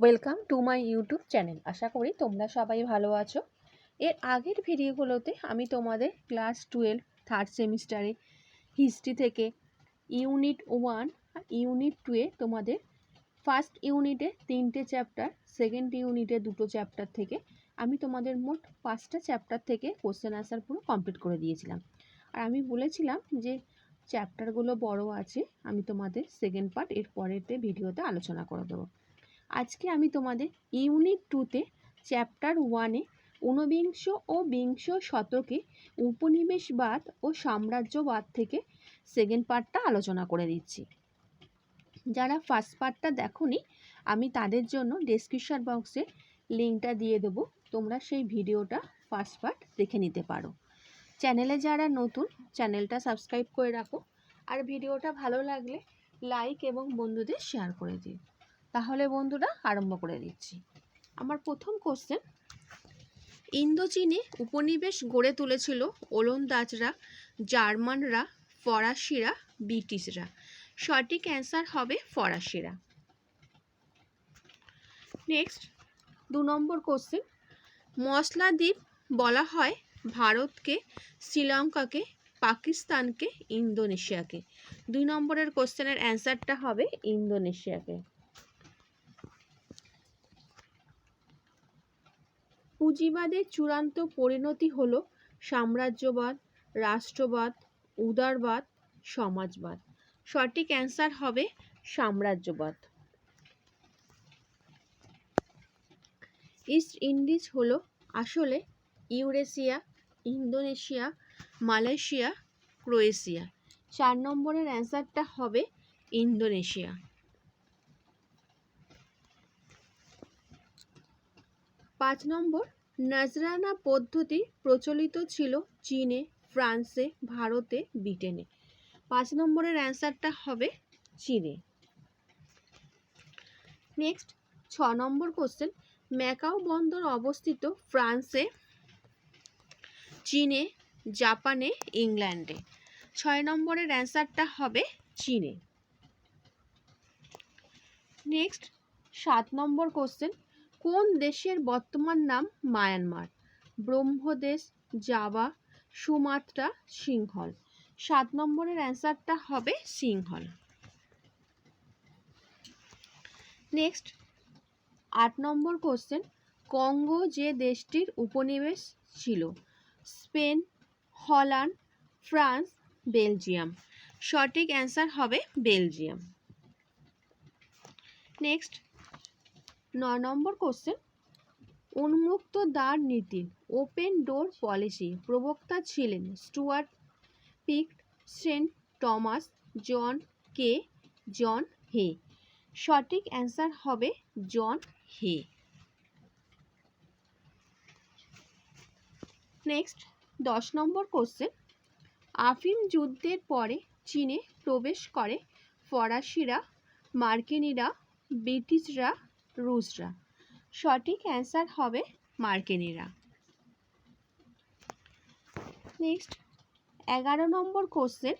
Welcome to my YouTube channel আশা করি তোমরা সবাই ভালো আছো। এর আগের ভিডিওগুলোতে আমি তোমাদের ক্লাস টুয়েলভ থার্ড সেমিস্টারে হিস্ট্রি থেকে ইউনিট ওয়ান আর ইউনিট টুয়ে তোমাদের ফার্স্ট ইউনিটে তিনটে চ্যাপ্টার সেকেন্ড ইউনিটে দুটো চ্যাপ্টার থেকে আমি তোমাদের মোট পাঁচটা চ্যাপ্টার থেকে কোশ্চেন আনসার পুরো কমপ্লিট করে দিয়েছিলাম। আর আমি বলেছিলাম যে চ্যাপ্টারগুলো বড় আছে, আমি তোমাদের সেকেন্ড পার্ট এর পরেরতে ভিডিওতে আলোচনা করে দেবো। আজকে আমি তোমাদের ইউনিট টুতে চ্যাপ্টার ওয়ানে ঊনবিংশ ও বিংশ শতকে উপনিবেশবাদ ও সাম্রাজ্যবাদ থেকে সেকেন্ড পার্টটা আলোচনা করে দিচ্ছি। যারা ফার্স্ট পার্টটা দেখোনি, আমি তাদের জন্য ডেসক্রিপশন বক্সে লিঙ্কটা দিয়ে দেবো। তোমরা সেই ভিডিওটা ফার্স্ট পার্ট দেখে নিতে পারো। চ্যানেলে যারা নতুন, চ্যানেলটা সাবস্ক্রাইব করে রাখো। আর ভিডিওটা ভালো লাগলে লাইক এবং বন্ধুদের শেয়ার করে দিও। তাহলে বন্ধুরা আরম্ভ করে দিচ্ছি। আমার প্রথম কোশ্চেন ইন্দোচীনে উপনিবেশ গড়ে তুলেছিল ওলন্দাজরা, জার্মানরা, ফরাসিরা, ব্রিটিশরা। সঠিক অ্যান্সার হবে ফরাসিরা। নেক্সট দু নম্বর কোশ্চেন মশলা দ্বীপ বলা হয় ভারতকে, শ্রীলঙ্কাকে, পাকিস্তানকে, ইন্দোনেশিয়াকে। দুই নম্বরের কোশ্চেনের অ্যান্সারটা হবে ইন্দোনেশিয়াকে। পুঁজিবাদের চূড়ান্ত পরিণতি হল সাম্রাজ্যবাদ, রাষ্ট্রবাদ, উদারবাদ, সমাজবাদ। সঠিক অ্যান্সার হবে সাম্রাজ্যবাদ। ইস্ট ইন্ডিজ হলো আসলে ইউরেশিয়া, ইন্দোনেশিয়া, মালয়েশিয়া, ক্রোয়েশিয়া। চার নম্বরের অ্যান্সারটা হবে ইন্দোনেশিয়া। পাঁচ নম্বর, নজরানা পদ্ধতি প্রচলিত ছিল চীনে, ফ্রান্সে, ভারতে, ব্রিটেনে। পাঁচ নম্বরের অ্যান্সারটা হবে চীনে। নেক্সট, ছ নম্বর কোশ্চেন, ম্যাকাও বন্দর অবস্থিত ফ্রান্সে, চীনে, জাপানে, ইংল্যান্ডে। ছয় নম্বরের অ্যান্সারটা হবে চীনে। নেক্সট, সাত নম্বর কোশ্চেন কোন দেশের বর্তমান নাম Myanmar? Brahmadesh, Java, Sumatra, Sinhala. সাত নম্বরের অ্যান্সারটা হবে সিংহল। নেক্সট, আট নম্বর কোশ্চেন। কঙ্গো যে দেশটির উপনিবেশ ছিল, স্পেন, হল্যান্ড, ফ্রান্স, বেলজিয়াম। সঠিক অ্যান্সার হবে বেলজিয়াম। নেক্সট ন নম্বর কোশ্চেন উন্মুক্ত দ্বার নীতি ওপেন ডোর পলিসি প্রবক্তা ছিলেন Stuart pick Saint Thomas, John Kay, John Hay. সঠিক অ্যান্সার হবে জন হে। নেক্সট দশ নম্বর কোশ্চেন আফিম যুদ্ধের পরে চীনে প্রবেশ করে ফরাসিরা, মার্কিনিরা, ব্রিটিশরা রুশরা। সঠিক অ্যান্সার হবে মার্কিনিরা। নেক্সট এগারো নম্বর কোশ্চেন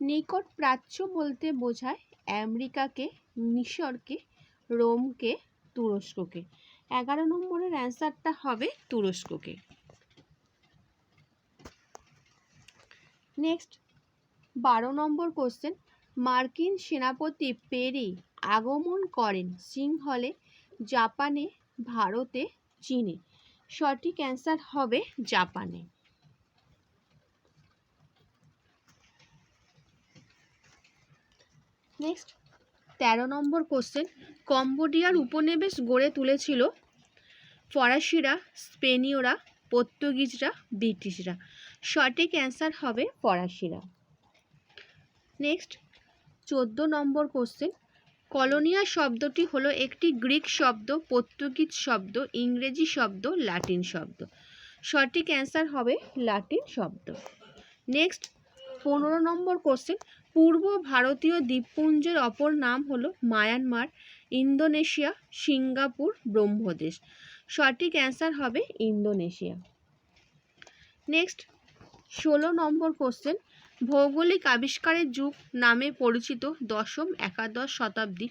নিকট প্রাচ্য বলতে বোঝায় আমেরিকাকে, মিশরকে, রোমকে, তুরস্ককে। এগারো নম্বরের অ্যান্সারটা হবে তুরস্ককে। নেক্সট বারো নম্বর কোশ্চেন মার্কিন সেনাপতি পেরি আগমন করেন সিংহলে জাপানে, ভারতে, চীনে। সঠিক অ্যান্সার হবে জাপানে। নেক্সট। তেরো নম্বর কোশ্চেন। কম্বোডিয়ার উপনিবেশ গড়ে তুলেছিল ফরাসিরা, স্পেনীয়রা, পর্তুগিজরা, ব্রিটিশরা। সঠিক অ্যান্সার হবে ফরাসিরা। নেক্সট। চোদ্দ নম্বর কোশ্চেন। কলোনিয়া শব্দটি হলো একটি গ্রিক শব্দ, পর্তুগিজ শব্দ, ইংরেজি শব্দ, লাতিন শব্দ। সঠিক অ্যান্সার হবে লাতিন শব্দ। নেক্সট, পনেরো নম্বর কোশ্চেন। পূর্ব ভারতীয় দ্বীপপুঞ্জের অপর নাম হলো মায়ানমার, ইন্দোনেশিয়া, সিঙ্গাপুর, ব্রহ্মদেশ। সঠিক অ্যান্সার হবে ইন্দোনেশিয়া। নেক্সট, ষোলো নম্বর কোশ্চেন। ভৌগোলিক আবিষ্কারের যুগ নামে পরিচিত দশম, একাদশ শতাব্দী,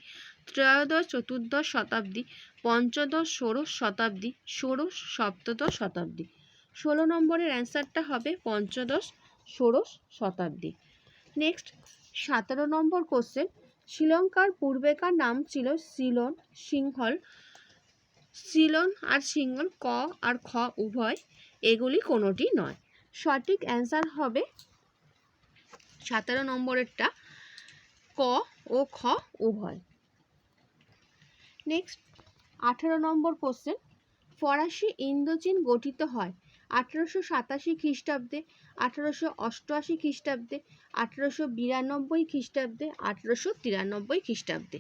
ত্রয়োদশ, চতুর্দশ শতাব্দী, পঞ্চদশ, ষোড়শ শতাব্দী, ষোড়শ, সপ্তদশ শতাব্দী। ষোলো নম্বরের অ্যান্সারটা হবে পঞ্চদশ, ষোড়শ শতাব্দী। নেক্সট, সতেরো নম্বর কোশ্চেন। শ্রীলঙ্কার পূর্বেকার নাম ছিল সিলন, সিংহল। সিলন আর সিংহল ক আর খ উভয়, এগুলি কোনোটি নয়। সঠিক অ্যান্সার হবে সতেরো নম্বরেরটা ক ও খ উভয়। নেক্সট আঠেরো নম্বর কোশ্চেন ফরাসি ইন্দোচীন গঠিত হয় আঠেরোশো সাতাশি খ্রিস্টাব্দে, আঠেরোশো অষ্টআশি খ্রিস্টাব্দে, আঠেরোশো বিরানব্বই খ্রিস্টাব্দে, আঠেরোশো তিরানব্বই খ্রিস্টাব্দে।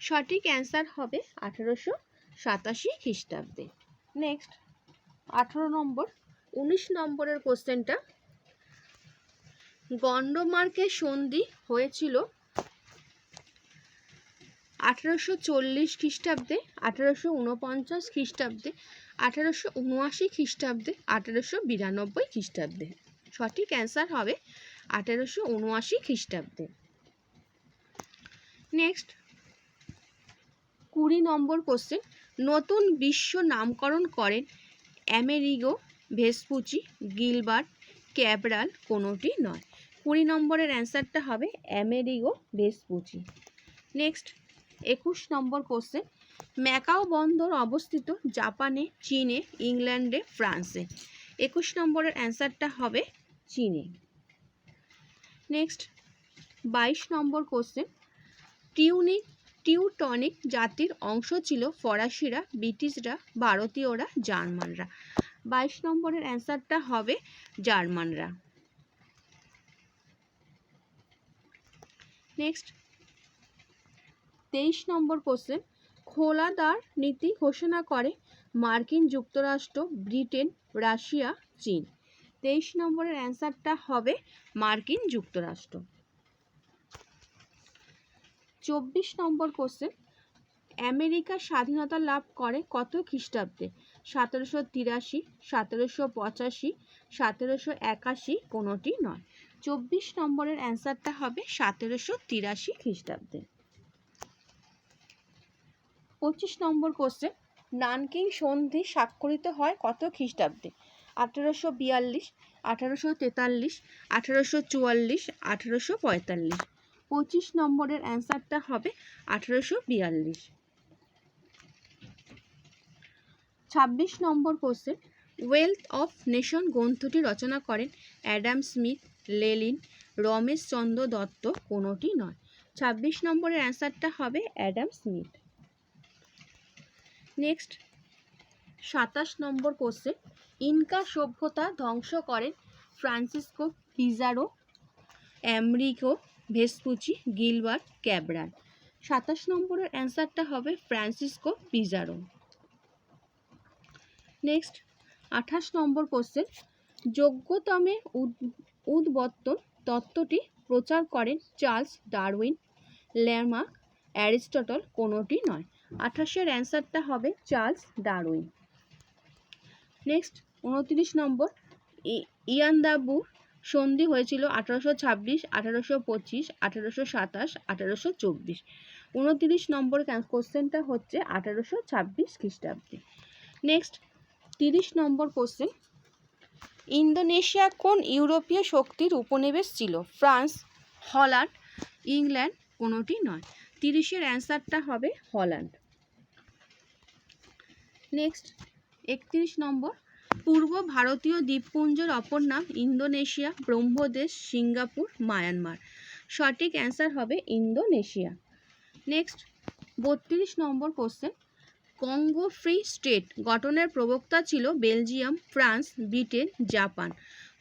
সঠিক অ্যান্সার হবে আঠেরোশো সাতাশি খ্রিস্টাব্দে। নেক্সট আঠেরো নম্বর, উনিশ নম্বরের কোশ্চেনটা গন্ডমার্কের সন্ধি হয়েছিল আঠেরোশো চল্লিশ খ্রিস্টাব্দে, আঠারোশো উনপঞ্চাশ খ্রিস্টাব্দে, আঠারোশো উনআশি খ্রিস্টাব্দে, আঠারোশো বিরানব্বই খ্রিস্টাব্দে। সঠিক অ্যান্সার হবে আঠেরোশো উনআশি খ্রিস্টাব্দে। নেক্সট, কুড়ি নম্বর কোশ্চেন। নতুন বিশ্ব নামকরণ করেন অ্যামেরিগো ভেসপুচি, গিলবার্ট ক্যাবরাল কোনোটি নয়। কুড়ি নম্বরের অ্যান্সারটা হবে অ্যামেরিগো ভেসপুচি। নেক্সট, একুশ নম্বর কোশ্চেন। ম্যাকাও বন্দর অবস্থিত জাপানে, চীনে, ইংল্যান্ডে, ফ্রান্সে। একুশ নম্বরের অ্যান্সারটা হবে চীনে। নেক্সট, বাইশ নম্বর কোশ্চেন। টিউনিক টিউটনিক জাতির অংশ ছিল ফরাসিরা, ব্রিটিশরা, ভারতীয়রা, জার্মানরা। বাইশ নম্বরের অ্যান্সারটা হবে জার্মানরা। নেক্সট তেইশ নম্বর কোশ্চেন খোলাদার নীতি ঘোষণা করে মার্কিন যুক্তরাষ্ট্র, ব্রিটেন, রাশিয়া, চীন। তেইশ নম্বরের অ্যান্সারটা হবে মার্কিন যুক্তরাষ্ট্র। চব্বিশ নম্বর কোশ্চেন আমেরিকা স্বাধীনতা লাভ করে কত খ্রিস্টাব্দে? সতেরোশো তিরাশি, সতেরোশো পঁচাশি, সতেরোশো একাশি, কোনোটি নয়। চব্বিশ নম্বরের অ্যান্সারটা হবে সতেরোশো তিরাশি খ্রিস্টাব্দে। পঁচিশ নম্বর কোশ্চেন নানকিং সন্ধি স্বাক্ষরিত হয় কত খ্রিস্টাব্দে? আঠেরোশো বিয়াল্লিশ, আঠেরোশো তেতাল্লিশ, আঠেরোশো চুয়াল্লিশ, আঠেরোশো পঁয়তাল্লিশ। পঁচিশ নম্বরের অ্যান্সারটা হবে আঠেরোশো বিয়াল্লিশ। ছাব্বিশ নম্বর কোশ্চেন ওয়েলথ অফ নেশন গ্রন্থটি রচনা করেন Adam Smith. Lenin, Ramesh Chandra Dutt কোনোটি নয়। ছাব্বিশ নম্বরের অ্যান্সারটা হবে অ্যাডাম স্মিথ। নেক্সট, সাতাশ নম্বর কোশ্চেন। ইনকা সভ্যতা ধ্বংস করেন Francisco Pizarro, Amerigo Vespucci, Gilbert Cabral. সাতাশ নম্বরের অ্যান্সারটা হবে ফ্রান্সিসকো পিজারো। নেক্সট, আঠাশ নম্বর কোশ্চেন। যোগ্যতমে উদ- উদ্বর্তন তত্ত্বটি প্রচার করেন চার্লস ডারউইন ল্যামার্ক অ্যারিস্টটল কোনোটি নয়। আঠাশের অ্যান্সারটা হবে চার্লস ডারউইন। নেক্সট, উনত্রিশ নম্বর ইয়ান্দাবু সন্ধি হয়েছিল আঠারোশো ছাব্বিশ, আঠারোশো পঁচিশ, আঠারোশো সাতাশ, আঠারোশো চব্বিশ। উনত্রিশ নম্বর কোশ্চেনটা হচ্ছে আঠারোশো ছাব্বিশ খ্রিস্টাব্দে। নেক্সট, তিরিশ নম্বর কোশ্চেন ইন্দোনেশিয়া কোন ইউরোপীয় শক্তির উপনিবেশ ছিল? ফ্রান্স, হল্যান্ড, ইংল্যান্ড কোনোটি নয়। তিরিশের অ্যান্সারটা হবে হল্যান্ড। নেক্সট, একত্রিশ নম্বর। পূর্ব ভারতীয় দ্বীপপুঞ্জের অপর নাম ইন্দোনেশিয়া, ব্রহ্মদেশ, সিঙ্গাপুর, মায়ানমার। সঠিক অ্যান্সার হবে ইন্দোনেশিয়া। নেক্সট, বত্রিশ নম্বর কোশ্চেন। কঙ্গো ফ্রি স্টেট গঠনের প্রবক্তা ছিল বেলজিয়াম, ফ্রান্স, ব্রিটেন, জাপান।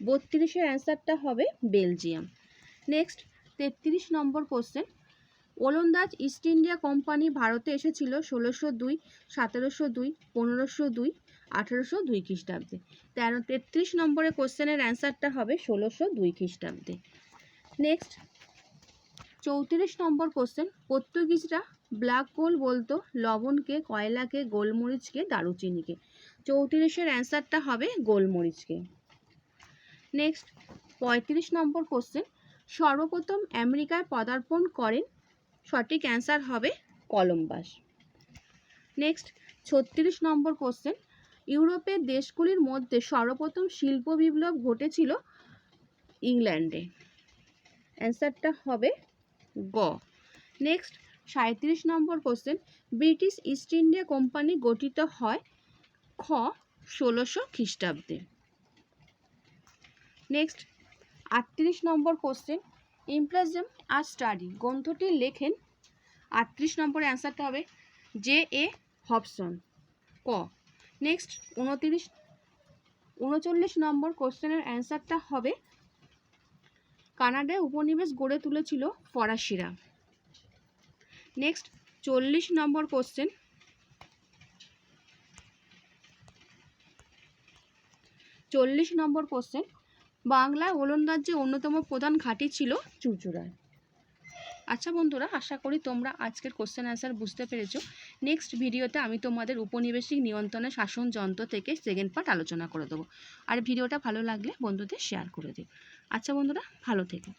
বত্রিশের অ্যান্সারটা হবে বেলজিয়াম। নেক্সট, তেত্রিশ নম্বর কোশ্চেন। ওলন্দাজ ইস্ট ইন্ডিয়া কোম্পানি ভারতে এসেছিল ষোলোশো দুই, সতেরোশো দুই, পনেরোশো দুই, আঠেরোশো দুই খ্রিস্টাব্দে। তেরো, তেত্রিশ নম্বরের কোশ্চেনের অ্যান্সারটা হবে ষোলোশো দুই খ্রিস্টাব্দে। নেক্সট, চৌত্রিশ নম্বর কোশ্চেন, পর্তুগিজরা ব্ল্যাক কোল বলতো, লবণকে, কয়লাকে, গোলমরিচকে, দারুচিনিকে। চৌত্রিশের অ্যান্সারটা হবে গোলমরিচকে। নেক্সট, পঁয়ত্রিশ নম্বর কোশ্চেন সর্বপ্রথম আমেরিকায় পদার্পণ করেন, সঠিক অ্যান্সার হবে কলম্বাস। নেক্সট, ছত্রিশ নম্বর কোশ্চেন ইউরোপের দেশগুলির মধ্যে সর্বপ্রথম শিল্প বিপ্লব ঘটেছিল ইংল্যান্ডে। অ্যান্সারটা হবে গ। নেক্সট সাঁত্রিশ নম্বর question, British East India company গঠিত হয় খ ষোলোশো খ্রিস্টাব্দে। নেক্সট, আটত্রিশ নম্বর কোশ্চেন ইমপ্রেজম আর স্টাডি, গ্রন্থটি লেখেন, আটত্রিশ নম্বর অ্যান্সারটা হবে জে এ হবসন, ক। নেক্সট, উনতিরিশ, উনচল্লিশ নম্বর কোশ্চেনের অ্যান্সারটা হবে, কানাডায় উপনিবেশ গড়ে তুলেছিল ফরাসিরা। নেক্সট চল্লিশ নম্বর কোশ্চেন চল্লিশ নম্বর কোশ্চেন বাংলা ওলন্দাজের অন্যতম প্রধান ঘাঁটি ছিল চুঁচুড়ায়। আচ্ছা বন্ধুরা, আশা করি তোমরা আজকের কোশ্চেন অ্যান্সার বুঝতে পেরেছ। নেক্সট ভিডিওতে আমি তোমাদের উপনিবেশিক নিয়ন্ত্রণের শাসন যন্ত্র থেকে সেকেন্ড পার্ট আলোচনা করে দেবো। আর ভিডিওটা ভালো লাগলে বন্ধুদের শেয়ার করে দিও। আচ্ছা বন্ধুরা, ভালো থেকো।